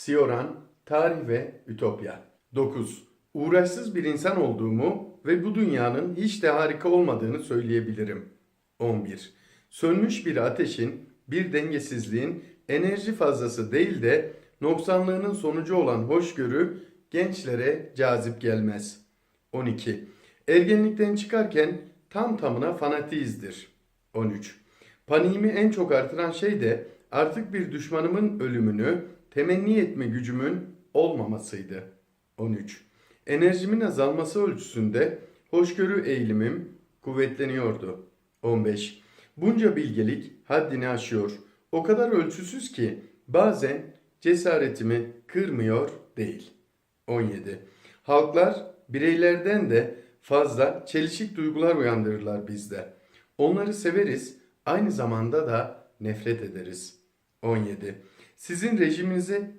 Sioran, Tarih ve Ütopya 9. Uğraşsız bir insan olduğumu ve bu dünyanın hiç de harika olmadığını söyleyebilirim. 11. Sönmüş bir ateşin, bir dengesizliğin enerji fazlası değil de noksanlığının sonucu olan hoşgörü gençlere cazip gelmez. 12. Ergenlikten çıkarken tam tamına fanatizdir. 13. Paniğimi en çok artıran şey de artık bir düşmanımın ölümünü temenni etme gücümün olmamasıydı. 13. Enerjimin azalması ölçüsünde hoşgörü eğilimim kuvvetleniyordu. 15. Bunca bilgelik haddini aşıyor. O kadar ölçüsüz ki bazen cesaretimi kırmıyor değil. 17. Halklar bireylerden de fazla çelişik duygular uyandırırlar bizde. Onları severiz, aynı zamanda da nefret ederiz. 17. Sizin rejiminize